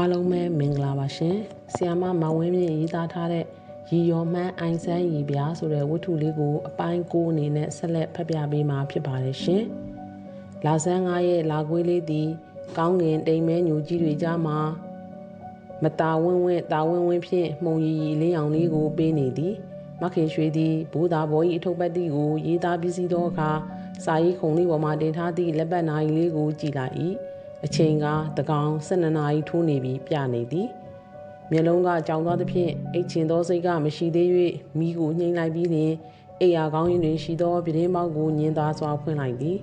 အားလုံးပဲမင်္ဂလာပါရှင်။ဆီယာမမောင်ဝင်းမြင့်ရေးသားထားတဲ့ရီယော်မှန်းအိုင်ဆန်းရီပြားဆိုတဲ့ဝတ္ထုလေးကိုအပိုင်း9အနေနဲ့ဆက်လက်ဖတ်ပြပေးမှာဖြစ်ပါတယ်ရှင်။လာဆန်း9ရဲ့လာကွေးလေးသည်ကောင်းငင်တိမ်မဲညူကြီးတွေကြားမှာမတာဝင်းဝင်းတာဝင်းဝင်းဖြင့်မှုံရီရီလေးအောင်လေးကိုပေးနေသည်။မခင်ရွှေသည်ဘူသာဘောဤအထုပ်ပတ်တီကိုရေးသားပြီးစီသောအခါစာရေးခုံလေးပေါ်မှာတင်ထားသည့်လက်ပတ်နာရီလေးကိုကြည်လိုက်၏။ အချိန်ကတကောင်12နာရီထိုးနေပြီးပြနေသည်မျက်လုံးကကြောင်သွားသဖြင့်အိတ်ချင်သောစိတ်ကမရှိသေး၍မိကိုညှိလိုက်ပြီးလျှင်အိယာကောင်းရင်တွင်ရှိသောပြတင်းပေါက်ကိုညင်သာစွာဖွင့်လိုက်သည်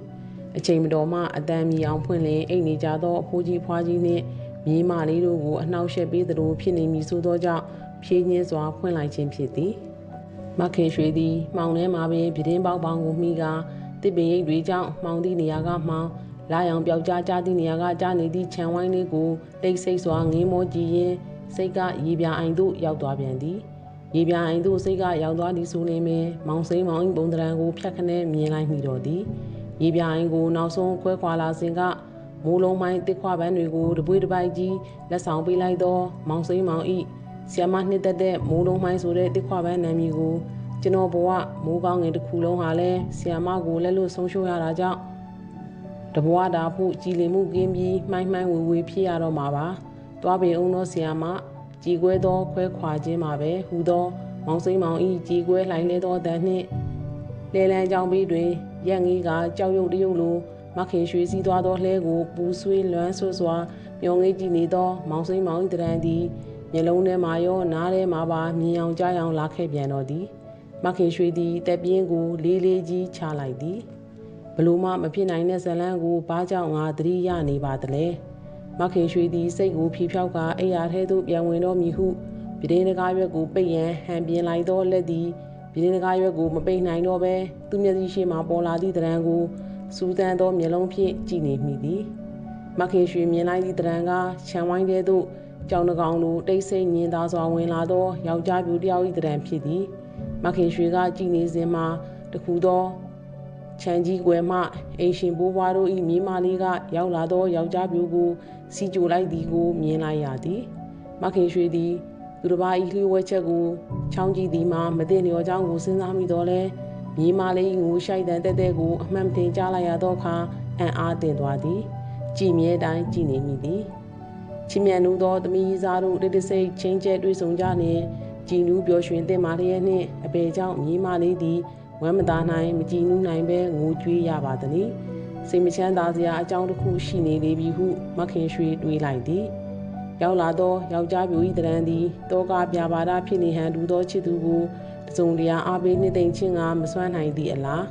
အချိန်မတော်မှအတန်မီအောင်ဖွင့်လျင်အိတ်နေကြသောအဖိုးကြီးဖွားကြီးနှင့်မြေးမလေးတို့ကိုအနှောက်ယှက်ပေးသလိုဖြစ်နေမည်ဆိုသောကြောင့်ဖြည်းညင်းစွာဖွင့်လိုက်ခြင်းဖြစ်သည်မခင်ရွှေသည်မှောင်ထဲမှာပင်ပြတင်းပေါက်ပေါင်းကိုမိကာတစ်ပင်ရိပ်တွေကြောင့်မှောင်သည့်နေရာကမှောင် လာရောင်ပြောက်ကြားကြားသည့်နေရာကကြားနေသည့်ခြံဝိုင်းလေးကိုတိတ်ဆိတ်စွာငင်းမောကြည့်ရင်းစိတ်ကရေပြာအိမ်သို့ရောက်သွားပြန်သည်ရေပြာအိမ်သို့စိတ်ကရောက်သွားသည်ဆိုလျှင်ပင်မောင်စိမ်းမောင်၏ပုံတရံကိုဖြတ်ခနဲမြင်လိုက်မိတော့သည်ရေပြာအိမ်ကိုနောက်ဆုံးခွဲခွာလာစဉ်ကမိုးလုံးမိုင်းတစ်ခွာပန်းတွေကိုတပွေးတစ်ပိုက်ကြီးလက်ဆောင်ပေးလိုက်သောမောင်စိမ်းမောင်၏ဆီယမနှစ်သက်တဲ့မိုးလုံးမိုင်းဆိုတဲ့တစ်ခွာပန်းနာမည်ကိုကျွန်တော်ဘဝမိုးကောင်းငင်တစ်ခုလုံးဟာလဲဆီယမကိုလက်လွတ်ဆုံးရှုံးရတာကြောင့် တဘွားတာဖို့ကြည်လင်မှုကင်းပြီးမှိုင်းမှိုင်းဝေဝေဖြစ်ရတော့မှာပါ။တွားပင်အောင်သောဆရာမကြည်ကွဲသောခွဲခွာခြင်းမှာပဲဟူသောမောင်စိမ့်မောင်ဤကြည်ကွဲလှိုင်းလဲသောတန်နှင့်လဲလန်းကြောင်ပြီးတွင်ရက်ငီးကကြောက်ရွံ့တရုပ်လိုမခင်ရွှေစည်းသွားသောလှဲကိုပူဆွေးလွမ်းဆွစွာမျောငေးကြည့်နေသော မောင်စိမ့်မောင်ဤတရံသည်မျက်လုံးထဲမှာရောနားထဲမှာပါမြင်အောင်ကြားအောင်လာခဲ့ပြန်တော်သည် မခင်ရွှေသည်တက်ပြင်းကိုလေးလေးကြီးချလိုက်သည် ဘလို့မှမဖြစ်နိုင်တဲ့ဇလန်းကိုဘာကြောင့်ငါသတိရနေပါသလဲမခင်ရွှေသည်စိတ်ကိုဖြီးဖြောက်ကအိယာထဲသို့ပြန်ဝင်တော်မူဟုပြည်င်းတကားရွက်ကိုပိတ်ရန်ဟန်ပြင်းလိုက်သောလက်သည်ပြည်င်းတကားရွက်ကိုမပိတ်နိုင်တော့ဘဲသူ့မျက်စိရှိမှပေါ်လာသည့်တရံကိုစူးစမ်းသောမျက်လုံးဖြင့်ကြည့်နေမိသည်မခင်ရွှေမြင်လိုက်သည့်တရံကခြံဝိုင်းထဲသို့ကြောင်တကောင်လိုတိတ်ဆိတ်ညင်သာစွာဝင်လာသောယောက်ျားပြူတယောက်၏တရံဖြစ်သည်မခင်ရွှေကကြည်နေစဉ်မှာတခုသော ချန်ကြီးကွယ်မှအိမ်ရှင်ဘိုးဘွားတို့၏မိမလေးကရောက်လာသောယောက်ျားပြိုကိုစီကြိုလိုက်သည်ကိုမြင်လိုက်ရသည်မခင်ရွှေသည်သူတစ်ပါး၏လျှို့ဝှက်ချက်ကိုချောင်းကြည့်သည်မှာမသိလျော်ကြောင်းကိုစဉ်းစားမိတော့လဲမိမလေးငိုရှိုက်တဲ့တဲ့တဲ့ကိုအမှန်တင်ကြားလိုက်ရသောအခါအံ့အားတင်သွားသည်ကြည်မြဲတိုင်းကြည်နေမိသည်ချီမြန်နူသောသမီးစားတို့တိတဆိတ်ချင်းကျဲတွေ့ဆုံကြနှင့်ကြည်နူးပျော်ရွှင်တဲ့မာလျက်နှင့်အပေကြောင့်မိမလေးသည် ဝမ်းမသာနိုင်မကြည်နူးနိုင်ပဲငိုကြွေးရပါသည်။စိတ်မချမ်းသာစရာအကြောင်းတစ်ခုရှိနေလေပြီဟုမခင်ရွှေတွေးလိုက်သည်။ရောက်လာသောယောက်ျားပြိုဤတရံသည်တောကပြပါဒဖြစ်နေဟန်တူသောချစ်သူကိုတစုံတရာအားပေးနှိမ့်သိမ့်ခြင်းကမစွမ်းနိုင်သည့်အလား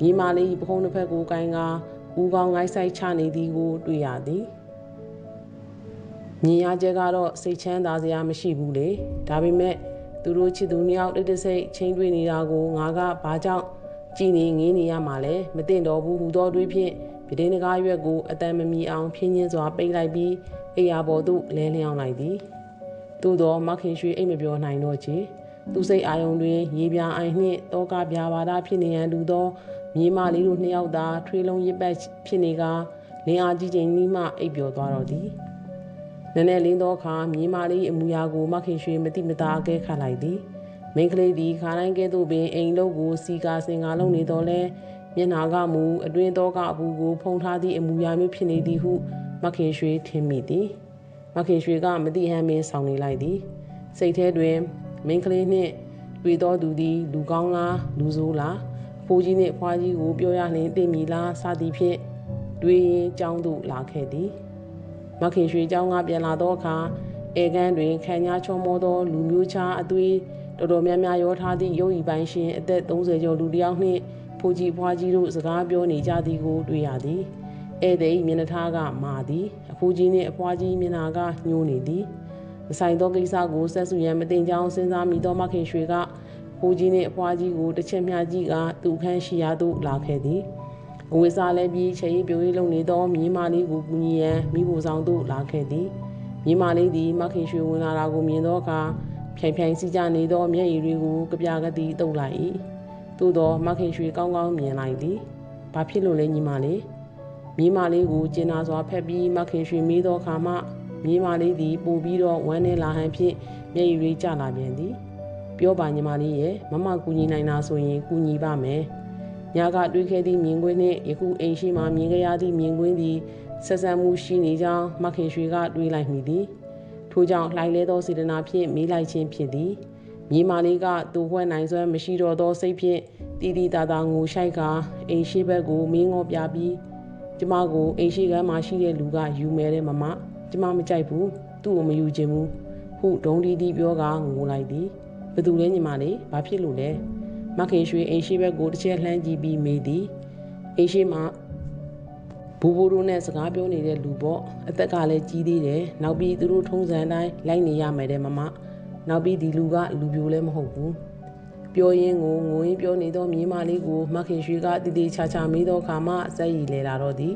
မြေမာလေးပခုံးတစ်ဖက်ကိုကိုင်းကဦးကောင်းငိုင်းဆိုင်ချနေသည်ကိုတွေ့ရသည်မြင်ရချက်ကတော့စိတ်ချမ်းသာစရာမရှိဘူးလေဒါပေမဲ့ သူတို့ချစ်သူနှစ်ယောက်တိတ်တဆိတ်ချင်းတွေ့နေတာကိုငါကဘာကြောင့်ကြည်နေငင်းနေရမှာလဲမသိတော့ဘူးဟူသောတွေးဖြင့်ပြတင်းတကားရွက်ကိုအတန်မမီအောင်ဖြင်းချင်းစွာပိတ်လိုက်ပြီးအိယာပေါ်သို့လဲလျောင်းလိုက်သည်သို့သောမခင်ရွှေအိမ်မပြောနိုင်တော့ချေသူစိတ်အာယုံတွင်ရေပြာအိုင်နှင့်တောကပြာပါဒဖြစ်နေရန်လူသောမြေမလေးတို့နှစ်ယောက်သာထွေးလုံးရစ်ပတ်ဖြစ်နေကလင်းအားကြီးချိန်နီးမှအိပ်ပျော်သွားတော့သည် နည်းနည်းလင်းသောအခါမြေမာလေးအမူအရာကိုမခင်ရွှေမတိမတာအကဲခတ်လိုက်သည်မိန်းကလေးသည်ခါတိုင်းကဲ့သို့ပင်အိမ်လုံးကိုစီကာစင်ကာလုံးနေတော်လဲမျက်နာကမူအတွင်းသောကအပူကိုဖုံထားသည့်အမူအရာမျိုးဖြစ်နေသည်ဟုမခင်ရွှေထင်မိသည်မခင်ရွှေကမတိဟန်ပင်ဆောင်နေလိုက်သည်စိတ်ထဲတွင်မိန်းကလေးနှင့်တွေ့သောသူသည်လူကောင်းလားလူဆိုးလားအဖိုးကြီးနှင့်အဖွားကြီးကိုပြောရလျင်သိမိလားစသည်ဖြင့်တွေးရင်ကြောင်းသို့လာခဲ့သည် မခင်ရွှေเจ้าကပြန်လာသောအခါဧကန်းတွင်ခံညာချုံမောသောလူမျိုးခြားအသွေးတော်တော်များများရောထားသည့်ရုပ်ဤပိုင်းရှင်အသက်30ကျော်လူတစ်ယောက်နှင့်ဖိုးကြီးဖွားကြီးတို့စကားပြောနေကြသည်ကိုတွေ့ရသည်ဧည့်သည်မျက်နှာထားကမာသည်အဖိုးကြီးနှင့်အဖွားကြီးမျက်နှာကညှိုးနေသည်မဆိုင်သောကိစ္စကိုဆက်စုရန်မတင်ကြောင်းစဉ်းစားမိသောမခင်ရွှေကဖိုးကြီးနှင့်အဖွားကြီးကိုတစ်ချက်မျှကြည့်ကသူ့ခန်းရှိရာသို့လာခဲ့သည် အဝိစားလည်းပြီးချေရီပြိုရီလုံနေသောမြေးမလေးကိုကူညီရန်မိဖို့ဆောင်သို့လာခဲ့သည်မြေးမလေးသည်မခင်ရွှေဝင်လာတာကိုမြင်သောအခါဖြိုင်ဖြိုင်စီကြနေသောမျက်ရည်တွေကိုကြပြကတိတုပ်လိုက်၏သို့သောမခင်ရွှေကောင်းကောင်းမြင်လိုက်သည်ဘာဖြစ်လို့လဲညီမလေးမြေးမလေးကိုကျင်နာစွာဖက်ပြီးမခင်ရွှေမေးသောအခါမှမြေမလေးသည်ပို့ပြီးတော့ဝမ်းနဲ့လာဟန်ဖြင့်မျက်ရည်တွေကျလာပြန်သည်ပြောပါညီမလေးရဲ့မမကူညီနိုင်တာဆိုရင်ကူညီပါမယ် ညကတွေးခဲ့သည့်မြင်ကွင်းနှင့်ယခုအိမ်ရှိမှမြင်ကြရသည့်မြင်ကွင်းသည်ဆက်ဆံမှုရှိနေကြောင်းမခင်ရွှေကတွေးလိုက်မိသည်ထို့ကြောင့်လှိုင်လဲသောစေတနာဖြင့်မေးလိုက်ခြင်းဖြစ်သည်မြေမာလေးကသူ့ဝှက်နိုင်စွမ်းမရှိတော့သောစိတ်ဖြင့်တီတီတာတာငိုရှိုက်ကအိမ်ရှိဘက်ကိုမင်းငေါပြပြီးကျမကိုအိမ်ရှိကမ်းမှာရှိတဲ့လူကယူမဲတဲ့မမကျမမကြိုက်ဘူးသူ့ကိုမယူခြင်းဘူးဟုဒုံဒီဒီပြောကငိုလိုက်သည်ဘသူလဲညီမလေးဘာဖြစ်လို့လဲ မခင်ရွှေအိမ်ရှိဘက်ကိုတစ်ချက်လှမ်းကြည့်ပြီးမေးသည်အိမ်ရှိမှာဘူဘူတို့နဲ့စကားပြောနေတဲ့လူပေါ့အသက်ကလည်းကြီးသေးတယ်နောက်ပြီးသူတို့ထုံးစံတိုင်းလိုက်နေရမယ်တဲ့မမနောက်ပြီးဒီလူကလူပြိုလည်းမဟုတ်ဘူးပြောရင်းကိုငိုရင်းပြောနေသောမြေမလေးကိုမခင်ရွှေကတည်တည်ချာချာမေးသောအခါမှစက်ရည်လဲလာတော့သည်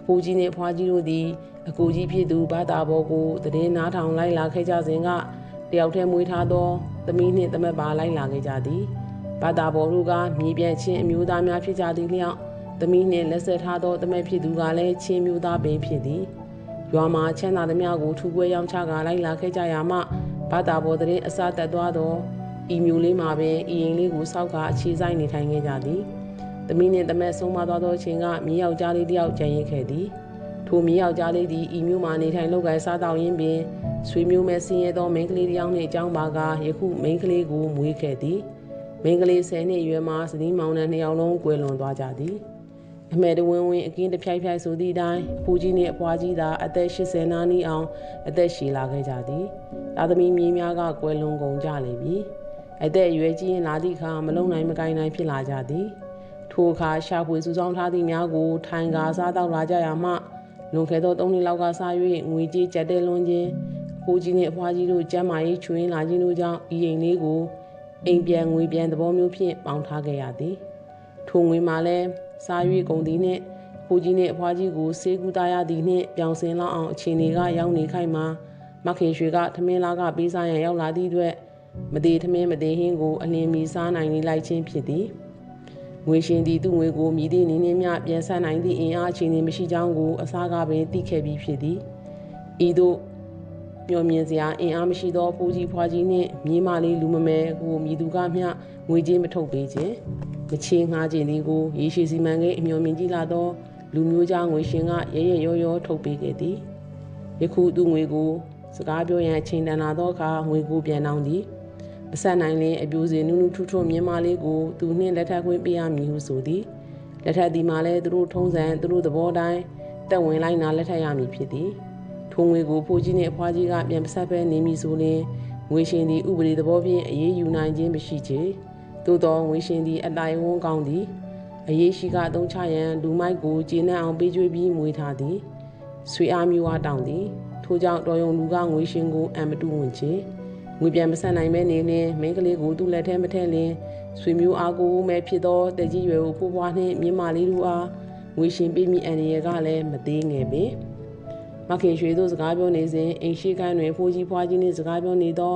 အဖိုးကြီးနှင့်ဖွားကြီးတို့သည်အကူကြီးဖြစ်သူဘာသာဘောကိုတည်င်းနားထောင်လိုက်လာခဲ့ကြစဉ်ကတယောက်တည်းမွေးထားသောသမီးနှင့်သမက်ပါလိုက်လာခဲ့ကြသည် ဘာသာဘောတို့ကမြေပြန့်ချင်းအမျိုးသားများဖြစ်ကြသည်လျောက်သမီးနှင့်လက်ဆက်ထားသောသမက်ဖြစ်သူကလည်းချင်းမျိုးသားပင်ဖြစ်သည်ရွာမှာချမ်းသာသမျှကိုထူပွဲရောင်းချကလိုက်လာခဲ့ကြရမှဘာသာဘောတဲ့အစတက်သွားသောဤမျိုးလေးမှာပင်ဤရင်လေးကိုစောက်ကအခြေဆိုင်နေထိုင်ခဲ့ကြသည်။သမီးနှင့်သမက်ဆုံးမသွားသောအချိန်ကမြေယောက်ျားလေးတယောက်ကြံရင်ခဲ့သည်။ထိုမြေယောက်ျားလေးသည်ဤမျိုးမှာနေထိုင်လောက်ကိုင်းစားတောင်းရင်းပင်ဆွေမျိုးမဲ့ဆင်းရဲသောမိန်းကလေးတစ်ယောက်နှင့်အကြောင်းပါကယခုမိန်းကလေးကိုမွေးခဲ့သည်။ မိန်းကလေး10နှစ်အရွယ်မှာစနီးမောင်နှံနှစ်ယောက်လုံးကွယ်လွန်သွားကြသည်။အမေတဝင်းဝင်းအကင်းတဖြိုက်ဖြိုက်ဆိုသည့်အတိုင်းအဖိုးကြီးနှင့်အဖွားကြီးသာအသက်80နားနီးအောင်အသက်ရှည်လာခဲ့ကြသည်။သားသမီးမြေးများကကွယ်လွန်ကုန်ကြလေပြီ။အသက်အရွယ်ကြီးရင်လာသည့်အခါမလုံနိုင်မကိုင်းနိုင်ဖြစ်လာကြသည်ထိုအခါရှာဖွေစုဆောင်းထားသည့်များကိုထိုင်ကားစားတော့လာကြရမှလွန်ခဲ့သော၃နှစ်လောက်ကစား၍ငွေကြေးကြက်တဲလွန်ခြင်းအဖိုးကြီးနှင့်အဖွားကြီးတို့ကျမ်းမာရေးချွေးလာခြင်းတို့ကြောင့်ဤအိမ်လေးကို အိမ်ပြန်ငွေပြန်သဘောမျိုးဖြင့်ပေါင်ထားခဲ့ရသည်ထိုငွေမှာလည်းစား၍ကုန်သည်နှင့်အဖိုးကြီးနှင့်အဖွားကြီးကိုစေကူတာရသည်နှင့်ပြောင်စင်လောက်အောင်အချိန်တွေကရောက်နေခိုက်မှာမခင်ရွှေကထမင်းလာကပေးစားရန်ရောက်လာသည့်အတွက်မသေးထမင်းမသေးဟင်းကိုအလင်းမီစားနိုင်နေလိုက်ခြင်းဖြစ်သည်ငွေရှင်သည်သူ့ငွေကိုမြည်သည့်နင်းနှင်းမြပြန်ဆနိုင်သည့်အင်အားအခြေအနေမရှိကြောင်းကိုအစားကပင်သိခဲ့ပြီးဖြစ်သည်ဤသို့ မျောမြင်စရာအင်အားမရှိသောဖိုးကြီးဖွားကြီးနှင့်မြေးမလေးလူမမဲကိုမြည်သူကမျှငွေချင်းမထုတ်ပေးခြင်းမချေငှားခြင်းသည်ကိုရေရှိစီမံကိန်းအမျော်မြင်ကြည့်လာသောလူမျိုးကြားငွေရှင်ကရဲရဲရောရောထုတ်ပေးခဲ့သည်ယခုသူ့ငွေကိုစကားပြောရန်အချိန်တန်လာသောအခါငွေကိုပြန်နှောင်းသည်အဆက်နိုင်လင်းအပြိုစင်နုနုထုထုမြင်းမလေးကိုသူနှင့်လက်ထပ်ခွင့်ပေးရမည်ဟုဆိုသည်လက်ထပ်ဒီမှာလဲသူတို့ထုံးစံသူတို့သဘောတိုင်းတက်ဝင်လိုက်နာလက်ထပ်ရမည်ဖြစ်သည် ထိုငွေကိုဖိုးကြီးနှင့်အဖွားကြီးကပြန်ပဆက်ပဲနေမည်ဆိုရင်ငွေရှင်သည်ဥပဒေသဘောဖြင့်အေးအေးယူနိုင်ခြင်းမရှိချေသို့သောငွေရှင်သည်အတိုင်ဝန်းကောင်းသည်အရေးရှိကအသုံးချရန်လူမိုက်ကိုကျေနပ်အောင်ပေးကျွေးပြီးမွေးထားသည်ဆွေအားမျိုးအားတောင်းသည်ထို့ကြောင့်တော်ယုံလူကငွေရှင်ကိုအံမတူဝင်ချေငွေပြန်မဆက်နိုင်မဲနေလင်းမိန်းကလေးကိုသူ့လက်ထဲမထည့်လင်းဆွေမျိုးအားကိုမဲဖြစ်သောတကြီးရွယ်ကိုဖိုးဖွားနှင့်မြင်းမာလေးတို့အားငွေရှင်ပေးမိအန်ရကလည်းမသေးငယ်ပင် မခင်ရွှေတို့စကားပြောနေစဉ်အိမ်ရှိကိုင်းတွင်ဖိုးကြီးဖွားကြီးနှင့်စကားပြောနေသော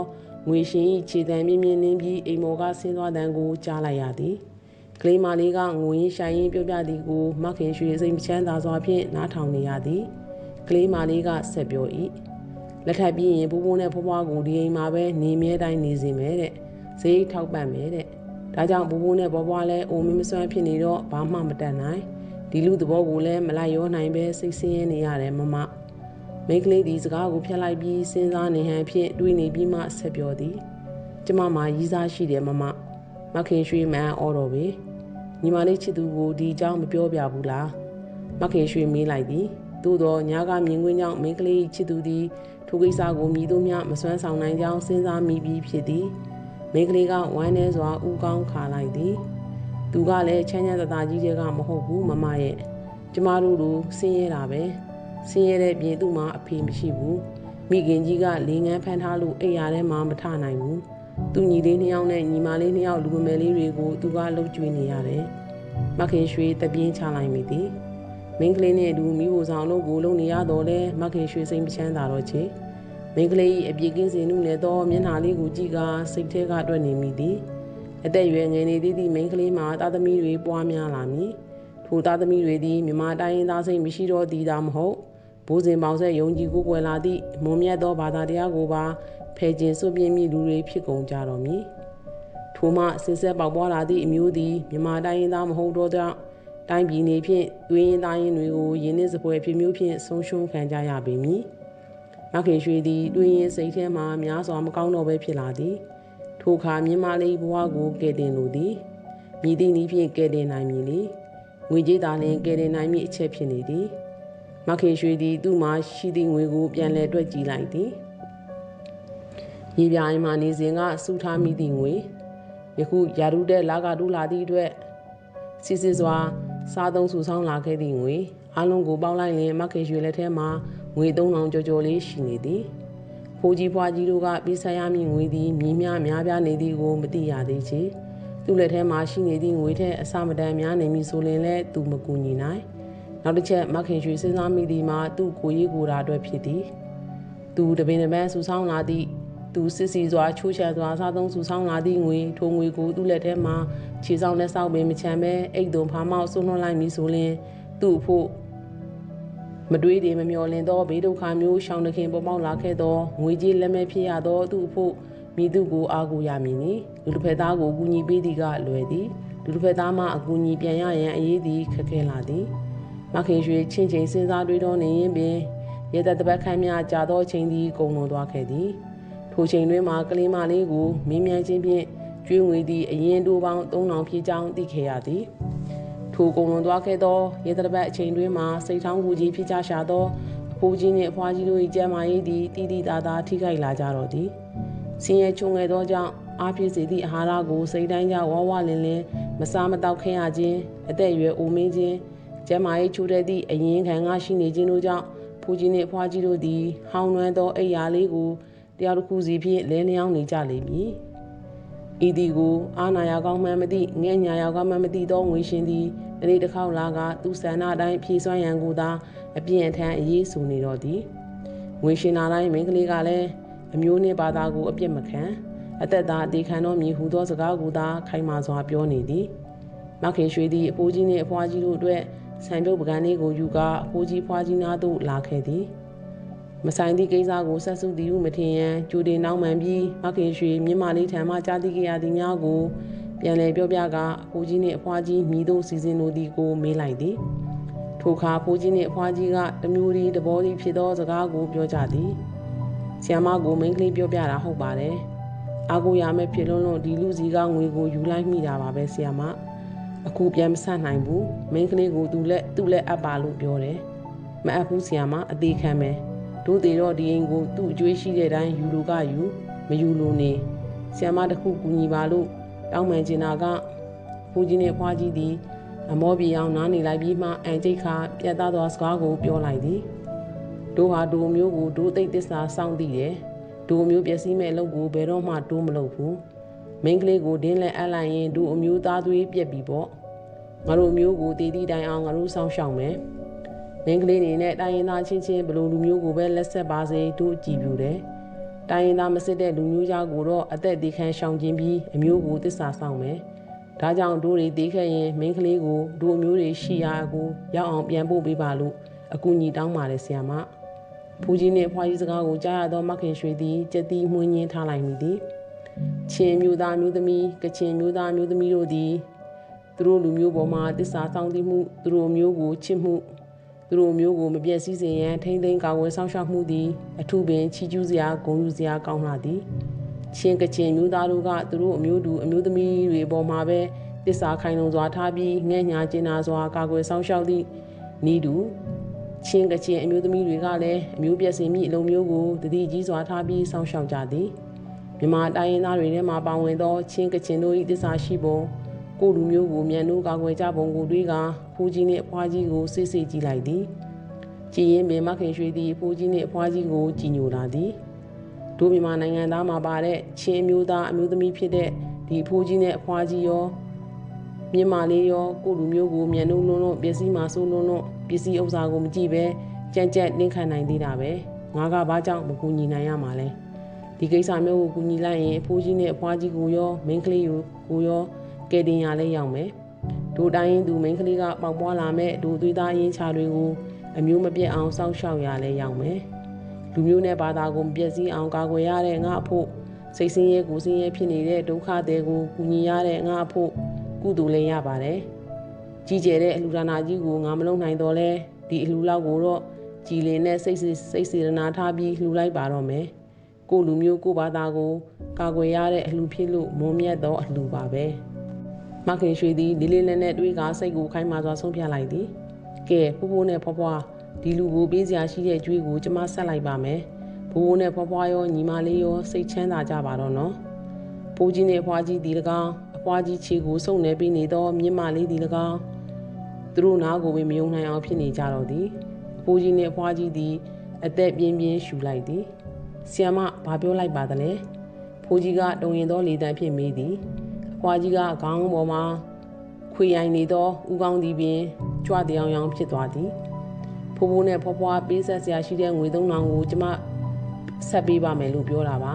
ငွေရှင်၏ခြေတံမြင့်မြင့်နှင်းပြီးအိမ်မော်ကဆင်းသွားတန်ကိုကြားလိုက်ရသည်ကလေးမလေးကငွေရင်းရှိုင်ရင်းပြောပြသည်ကိုမခင်ရွှေစိတ်မချမ်းသာစွာဖြင့်နားထောင်နေရသည်ကလေးမလေးကဆက်ပြော၏လက်ထပ်ပြီးရင်ဘိုးဘိုးနဲ့ဖွားဖွားကိုဒီအိမ်မှာပဲနေမြဲတိုင်းနေစီမယ်တဲ့ဈေးထောက်ပံ့မယ်တဲ့ဒါကြောင့်ဘိုးဘိုးနဲ့ဘွားဘွားလည်းအိုမင်းမစွမ်းဖြစ်နေတော့ဘာမှမတတ်နိုင်ဒီလူသဘောကိုလည်းမလိုက်ရောနိုင်ပဲစိတ်ဆင်းရဲနေရတယ်မမ မိန်းကလေးဒီစကားကိုဖျက်လိုက်ပြီးစဉ်းစားနေဟန်ဖြင့်တွေးနေပြီးမှဆက်ပြောသည်ကျမမှာရီးစားရှိတယ်မမမခင်ရွှေမန်အော်တော်ပဲညီမလေးချစ်သူကိုဒီအကြောင်းမပြောပြဘူးလားမခင်ရွှေမေးလိုက်သည်သို့တော့ညာကမြင်ကွင်းကြောင့်မိန်းကလေးချစ်သူသည်ထိုကိစ္စကိုမြည်တို့များမစွမ်းဆောင်နိုင်ကြောင်းစဉ်းစားမိပြီးဖြစ်သည်မိန်းကလေးကဝမ်းနေစွာဥကောင်းခါလိုက်သည်သူကလည်းချမ်းချမ်းသာသာကြီးတဲ့ကမဟုတ်ဘူးမမရဲ့ကျမတို့လိုဆင်းရဲတာပဲ ဆင်းရဲတဲ့ပြင်သူ့မှာအဖေမရှိဘူးမိခင်ကြီးကလေငန်းဖန်ထားလို့အိယာထဲမှာမထနိုင်ဘူးသူညီလေးနှစ်ယောက်နဲ့ညီမလေးနှစ်ယောက်လူမမယ်လေးတွေကိုသူကလှုပ်ကြွေးနေရတယ်မခင်ရွှေတပြင်းချလိုက်မိသည်မင်းကလေးနဲ့အတူမိဖို့ဆောင်လို့ကိုလုံနေရတော့လဲမခင်ရွှေစိတ်မချမ်းသာတော့ချေမင်းကလေးအပြည့်ကင်းစင်မှုနဲ့တော့မျက်နှာလေးကိုကြည့်ကစိတ်ထဲကတွက်နေမိသည်အသက်ရွယ်ငယ်နေသည့်သည့်မိန်းကလေးမှာသားသမီးတွေပွားများလာမည်ထိုသားသမီးတွေသည်မြမတိုင်းရင်းသားစိတ်မရှိတော့သည်သာမဟုတ် ဘိုးစဉ်ပေါင်ဆက်ယုံကြည်ကိုးကွယ်လာသည့်မွန်မြတ်သောဘာသာတရားကိုပါဖယ်ကျင်စွန့်ပြင်းမိလူတွေဖြစ်ကုန်ကြတော်မူထိုမှဆင်းဆက်ပေါက်ပွားလာသည့်အမျိုးသည်မြမတိုင်းရင်းသားမဟုတ်တော့ကြောင့်တိုင်းပြည်နေဖြင့်တွင်းရင်သားရင်တွေကိုရင်းနှင်းစပွဲဖြစ်မျိုးဖြင့်ဆုံးရှုံးခံကြရပေမည်။မခင်ရွှေသည်တွင်းရင်စိတ်ထဲမှများစွာမကောင်းတော့ဘဲဖြစ်လာသည်။ထိုအခါမြမလေးဘဝကိုကယ်တင်လိုသည်။မြည်သည့်နည်းဖြင့်ကယ်တင်နိုင်မည်လေ။ငွေကြေးသာလျှင်ကယ်တင်နိုင်မည့်အချက်ဖြစ်နေသည်။ မခင်ရွှေသည်သူ့မှာရှိသည့်ငွေကိုပြန်လည်တွက်ကြည့်လိုက်သည်။မြေပြိုင်မှနေစဉ်ကစူထားမိသည့်ငွေယခုယာရုတဲ့လာကတူးလာသည့်အတွက်စစ်စစ်စွာစားသုံးစုဆောင်းလာခဲ့သည့်ငွေအလုံးကိုပေါက်လိုက်ရင်မခေရွှေလက်ထဲမှာငွေ3000ကျော်ကျော်လေးရှိနေသည်ဖိုးကြီးဖွားကြီးတို့ကပြီးဆက်ရမည့်ငွေသည်မြင်းများများပြားနေသည်ကိုမသိရသေးချေသူ့လက်ထဲမှာရှိနေသည့်ငွေထက်အစမတန်များနေမည်ဆိုရင်လည်းသူမကူညီနိုင် နောက်တစ်ချက်မခင်ရွှေစဉ်းစားမိသည်မှာသူ့ကိုရေးကိုယ်တာအတွက်ဖြစ်သည်သူတပင်တပန်းဆူဆောင်းလာသည့်သူစစ်စီစွာချိုးချံစွာစားသုံးစုဆောင်းလာသည့်ငွေထိုငွေကိုသူ့လက်ထဲမှာခြေဆောင်လက်ဆောက်ပင်မချမ်းပဲအိတ်သွန်ဖာမောက်ဆွနှွှလိုက်ပြီဆိုရင်သူ့ဖို့မတွေးတယ်မမျော်လင့်သောဘေးဒုက္ခမျိုးရှောင်တခင်ပေါ်ပေါက်လာခဲ့သောငွေကြေးလက်မဲ့ဖြစ်ရသောသူ့ဖို့မိသူကိုအားကိုးရမည်နီလူတစ်ဖက်သားကိုကူညီပေးသည်ကလွယ်သည်လူတစ်ဖက်သားမှအကူအညီပြန်ရရန်အရေးသည်ခက်ခဲလာသည် မခင်ရွှေချင်းချင်းစဉ်းစားတွေးတော့နေရင်ပင်ရဲတပ်တပတ်ခန့်များကြာသောအချိန်သည်ကုန်လွန်သွားခဲ့သည်ထိုချိန်တွင်မှကလေးမလေးကိုမင်းမြန်ချင်းဖြင့်ကျွေးငွေသည့်အရင်တိုးပေါင်း3000ဖြစ်ကြောင်းသိခဲ့ရသည်ထိုကုံလွန်သွားခဲ့သောရေတရပတ်အချိန်တွင်မှစိတ်ထောင်းကူကြီးဖြစ်ကြရှာသောအဖိုးကြီးနှင့်အဖွားကြီးတို့၏ကြမ်းမာရေးသည်တည်တည်သားသားထိခိုက်လာကြတော့သည်ဆင်းရဲချုံငယ်သောကြောင့်အားဖြစ်စေသည့်အာဟာရကိုစိတ်တိုင်းကြဝဝလင်းလင်းမစားမတောက်ခင်ရခြင်းအသက်အရွယ်အိုမင်းခြင်း ကျမ်းမာရေးချိုးတဲ့သည့်အရင်ခံကရှိနေခြင်းတို့ကြောင့်ဖူးကြီးနှင့်အဖွားကြီးတို့သည် ဟောင်းနှွမ်းသောအိယာလေးကိုတယောက်တစ်ခုစီဖြင့်လဲလျောင်းနေကြလိမ့်မည်ဤဒီကိုအာနာယာကောင်းမှန်းမသိငဲ့ညာယာကောင်းမှန်းမသိသောငွေရှင်သည်တနေ့တစ်ခေါက်လာကသူဆန္ဒတိုင်းဖြည့်စွမ်းရန်ကိုသာအပြင်းအထန်အေးဆူနေတော့သည်ငွေရှင်နာတိုင်းမိန်းကလေးကလည်းအမျိုးနှင့်ဘာသာကိုအပြစ်မခံအသက်သာအသေးခံသောမြည်ဟူသောစကားကိုသာခိုင်မာစွာပြောနေသည်မခင်ရွှေသည်အဖိုးကြီးနှင့်အဖွားကြီးတို့အတွက် ဆံပြုတ်ပကံလေးကိုယူကအဖိုးကြီးဖွားကြီးနားသို့လာခဲ့သည်မဆိုင်သည့်ကိစ္စကိုဆက်စုသည်ဟုမထင်ရန်ကြိုတင်နှောင်းမှန်ပြီးမခင်ရွှေမြင့်မာလေးထံမှကြားသိခဲ့ရသည်များကိုပြန်လည်ပြောပြကအဖိုးကြီးနှင့်အဖွားကြီးမိတို့စီစဉ်လိုသည်ကိုမေးလိုက်သည်ထိုအခါဖိုးကြီးနှင့်အဖွားကြီးကတမျိုးဒီတဘောဒီဖြစ်သောစကားကိုပြောကြသည်ဆီယမကိုမိန်းကလေးပြောပြတာဟုတ်ပါတယ်အာကိုရမဲ့ဖြစ်လုံးလုံးဒီလူစီကငွေကိုယူလိုက်မိတာပါပဲဆီယမ အခုပြန်မဆတ်နိုင်ဘူးမိန်းကလေးကိုသူလက်သူ့လက်အပ်ပါလို့ပြောတယ်မအပ်ဘူးဆီယမအသေးခံမယ်တို့သေးတော့ဒီအိမ်ကိုသူ့အကျွေးရှိတဲ့အတိုင်းယူလို့ကယူမယူလို့နေဆီယမတစ်ခုကူညီပါလို့တောင်းပန်ချင်တာကဖူးကြီးနဲ့ဖွားကြီးသည်အမောပြေအောင်နားနေလိုက်ပြီးမှအန်ကျိတ်ခါပြတ်သားသောစကားကိုပြောလိုက်သည်တို့ဟာဒိုမျိုးကိုဒိုသိတ်သစ္စာစောင့်သိတယ်ဒိုမျိုးပျက်စီးမဲ့အလုပ်ကိုဘယ်တော့မှတိုးမလုပ်ဘူးမိန်းကလေးကိုဒင်းလဲအပ်လိုက်ရင်ဒိုအမျိုးသားသွေးပြက်ပြီပေါ့ ငါတို့မျိုးကိုတည်တည်တိုင်အောင်ငါတို့စောင့်ရှောက်မယ်မင်းကလေးနေနဲ့တိုင်းရင်းသားချင်းချင်းဘလို့လူမျိုးကိုပဲလက်ဆက်ပါစေတို့ကြည်ပြူတယ်။တိုင်းရင်းသားမစစ်တဲ့လူမျိုးကြားကိုတော့အသက်သေးခံရှောင်ကျင်ပြီးအမျိုးကိုတစ္ဆာဆောင်မယ်။ဒါကြောင့်တို့တွေသေးခဲ့ရင်မင်းကလေးကိုတို့အမျိုးတွေရှိရာကိုရောက်အောင်ပြန်ပို့ပေးပါလို့အကူအညီတောင်းပါတယ်ဆရာမ။ဖူးကြီးနဲ့အဖွားကြီးစကားကိုကြားရတော့မခင်ရွှေသည်ကြက်တီးမှွင်းရင်းထားလိုက်မိသည်။ချင်းမျိုးသားမျိုးသမီးကချင်မျိုးသားမျိုးသမီးတို့သည် သူတို့လူမျိုးပေါ်မှာတစ္ဆာဆောင်သိမှုသူတို့မျိုးကိုချစ်မှုသူတို့မျိုးကိုမပြည့်စည်စေရန်ထိမ့်သိမ်းကာဝယ်ဆောင်ရှောက်မှုသည်အထူးပင်ချီးကျူးစရာဂုဏ်ယူစရာကောင်းလာသည်ချင်းကချင်မျိုးသားတို့ကသူတို့အမျိုးတူအမျိုးသမီးတွေပေါ်မှာပဲတစ္ဆာခိုင်လုံစွာထားပြီးငဲ့ညာကျင်နာစွာကာကွယ်ဆောင်ရှောက်သည့်ဤတူချင်းကချင်အမျိုးသမီးတွေကလည်းအမျိုးပြည့်စင်မိအလုံးမျိုးကိုတတိကြီးစွာထားပြီးဆောင်ရှောက်ကြသည်မြန်မာတိုင်းရင်းသားတွေထဲမှာပါဝင်သောချင်းကချင်တို့၏တစ္ဆာရှိပုံ ကိုလူမျိုးကိုမြန်တို့ကာကွယ်ကြပုံကိုတွေးကဖိုးကြီးနှင့်အဖွားကြီးကိုစစ်စစ်ကြည့်လိုက်သည်ကြည်ရင်ပင်မခင်ရွှေသည်ဖိုးကြီးနှင့်အဖွားကြီးကိုကြည်ညိုလာသည်ဒိုမြန်မာနိုင်ငံသားမှာပါတဲ့ချင်းမျိုးသားအမျိုးသမီးဖြစ်တဲ့ဒီဖိုးကြီးနဲ့အဖွားကြီးရောမြင့်မာလေးရောကိုလူမျိုးကိုမြန်လုံးလုံးလုံးပစ္စည်းမှာစိုးလုံးလုံးပစ္စည်းဥစ္စာကိုမကြည့်ပဲကြက်ကြက်နှင်းခံနိုင်သေးတာပဲငါကဘာကြောင့်မကူညီနိုင်ရမှာလဲဒီကိစ္စမျိုးကိုကူညီလိုက်ရင်အဖိုးကြီးနဲ့အဖွားကြီးကိုရောမင်းကလေးကိုရော ကယ်တင်ရလဲရောက်မယ်ဒိုတိုင်းသူမိန်းကလေးကပေါက်ပွားလာမဲ့ဒိုသွေးသားရင်းချာတွေကိုအမျိုးမပြတ်အောင်စောင့်ရှောက်ရလဲရောက်မယ်လူမျိုးနဲ့ဘာသာကိုမပြည့်စည်အောင်ကာကွယ်ရတဲ့ငါအဖို့စိတ်ဆင်းရဲကိုဆင်းရဲဖြစ်နေတဲ့ဒုက္ခတွေကိုကူညီရတဲ့ငါအဖို့ကုသိုလ်လည်းရပါတယ်ကြီးကျယ်တဲ့အလှူဒါနာကြီးကိုငါမလုပ်နိုင်တော့လဲဒီအလှူလောက်ကိုတော့ကြည်လင်တဲ့စိတ်စိတ်စေတနာထားပြီးလှူလိုက်ပါတော့မယ်ကိုလူမျိုးကိုဘာသာကိုကာကွယ်ရတဲ့အလှူဖြစ်လို့မုံမြတ်သောအလှူပါပဲ မခင်ရွှေသည်လေးလေးလက်နဲ့တွေးကစိတ်ကိုခိုင်းမာစွာဆုံးဖြတ်လိုက်သည်ကဲဖိုးဖိုးနဲ့ဖွားဖွားဒီလူကိုပေးစရာရှိတဲ့ကြွေးကိုကျမဆက်လိုက်ပါမယ်ဖိုးဖိုးနဲ့ဖွားဖွားရောညီမလေးရောစိတ်ချမ်းသာကြပါတော့နော်ဖိုးကြီးနဲ့ဖွားကြီးဒီ၎င်းအဖွားကြီးခြေကိုစုံနေပြီးနေတော့မြင့်မလေးဒီ၎င်းသူတို့နားကိုပဲမယုံနိုင်အောင်ဖြစ်နေကြတော့သည်ဖိုးကြီးနဲ့ဖွားကြီးသည်အသက်ပြင်းပြင်းရှူလိုက်သည်ဆီယမဘာပြောလိုက်ပါသလဲဖိုးကြီးကတုံရင်သောလေတံဖြစ်မိသည် အဖွားကြီးကခေါင်းပေါ်မှာခွေရိုင်နေသောဥကောင်းသည်ပင်ကြွတဲ့အောင်အောင်ဖြစ်သွားသည်ဖိုးဖိုးနဲ့ဖွားဖွားပေးဆက်စရာရှိတဲ့ငွေ3000ကိုကျမဆက်ပေးပါမယ်လို့ပြောတာပါ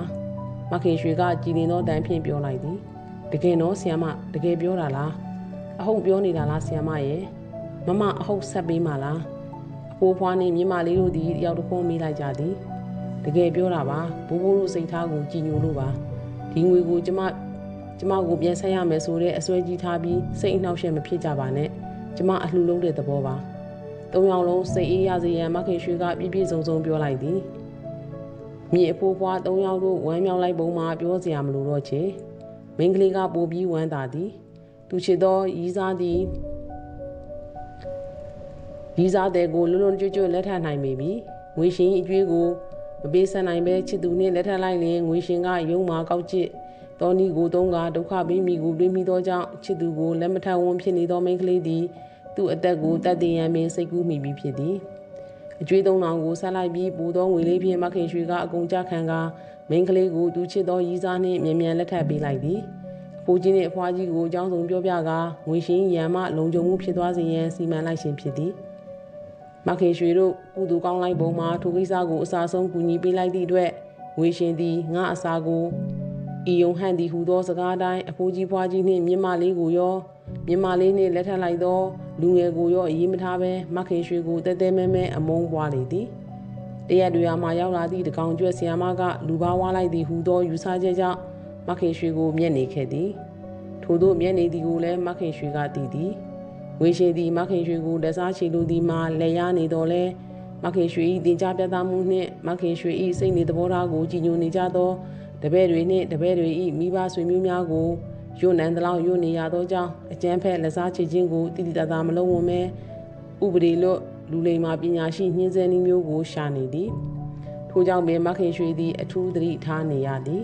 မခင်ရွှေကကြည်လင်သောတန်ဖြင့်ပြောလိုက်သည်တကယ်တော့ဆီယမတကယ်ပြောတာလားအဟုတ်ပြောနေတာလားဆီယမရဲ့မမအဟုတ်ဆက်ပေးမှာလားအဖိုးဖွားနဲ့မြမလေးတို့ဒီတယောက်တစ်ခုမေးလိုက်ကြသည်တကယ်ပြောတာပါဘိုးဘိုးတို့စိတ်ထားကိုကြည်ညိုလို့ပါဒီငွေကိုကျမ ကျမကိုပြန်ဆက်ရမယ်ဆိုတဲ့အစွဲကြီးထားပြီးစိတ်အနှောက်အယှက်မဖြစ်ကြပါနဲ့ကျမအလှူလုံးတဲ့သဘောပါသုံးယောက်လုံးစိတ်အေးရစေရန်မခင်ရွှေကပြည့်ပြည့်စုံစုံပြောလိုက်သည်မြေအဖိုးဖွားသုံးယောက်တို့ဝမ်းမြောက်လိုက်ပုံမှာပြောစရာမလိုတော့ချေမိန်းကလေးကပိုပြီးဝမ်းသာသည်သူချစ်သောရီးစားသည်ရီးစားတဲ့ကိုလွန်းလွန်းကျွတ်ကျွတ်လက်ထပ်နိုင်ပြီငွေရှင်အကျွေးကိုမပေးဆက်နိုင်ပဲချစ်သူနှင့်လက်ထပ်လိုက်ရင်ငွေရှင်ကယုံမာကောက်ကျစ် တောနီကိုတုံးကဒုက္ခပေးမိကိုတွေးမိသောကြောင့်ချစ်သူကိုလက်မထပ်ဝန်းဖြစ်နေသောမိန်းကလေးသည်သူ့အသက်ကိုတတ်တည်ရန်ပင်စိတ်ကူးမိပြီးဖြစ်သည်အကျွေးသုံးတောင်ကိုဆက်လိုက်ပြီးပူသောငွေလေးဖြင့်မခင်ရွှေကအကုန်ကြခံကမိန်းကလေးကိုသူချစ်သောရီးစားနှင့်မြန်မြန်လက်ထပ်ပေးလိုက်သည်အဖိုးကြီးနှင့်အဖွားကြီးကိုအကြောင်းစုံပြောပြကငွေရှင်ရံမှလုံခြုံမှုဖြစ်သွားစေရန်စီမံလိုက်ခြင်းဖြစ်သည်မခင်ရွှေတို့ကုသူကောင်းလိုက်ပုံမှာထိုကိစ္စကိုအစာဆုံးကူညီပေးလိုက်သည့်အတွက်ငွေရှင်သည်ငါအစာကို ဤယုံဟန်သည်ဟူသောစကားတိုင်းအဖိုးကြီးဖွားကြီးနှင့်မြင့်မလေးကိုရောမြင့်မလေးနှင့်လက်ထပ်လိုက်သောလူငယ်ကိုရောအေးမထားပဲမခင်ရွှေကိုတဲတဲမဲမဲအမုန်းပွားလေသည်တရက်တွေမှာရောက်လာသည့်တကောင်ကျွဲဆီယာမကလူပါဝါလိုက်သည်ဟူသောယူဆချက်ကြောင့်မခင်ရွှေကိုမျက်နေခဲ့သည်ထို့သောမျက်နေသည်ကိုလည်းမခင်ရွှေကသိသည်ဝေရှိသည်မခင်ရွှေကိုလက်စားချီလိုသည်မှာလက်ရနေတော်လဲမခင်ရွှေ၏တင် जा ပြသမှုနှင့်မခင်ရွှေ၏စိတ်နေသဘောထားကိုကြည်ညိုနေကြသော တပည့်တွေနှင့်တပည့်တွေ၏မိဘဆွေမျိုးများကိုယွနန်တလောက်ယွနေရသောကြောင့်အကျန်းဖက်လက်စားချေခြင်းကိုတည်တည်တသာမလုံးဝမဲဥပဒေလို့လူလိမ္မာပညာရှိညှင်းဆဲနည်းမျိုးကိုရှာနေသည်ထို့ကြောင့်ပင်မခင်ရွှေသည်အထူးသတိထားနေရသည်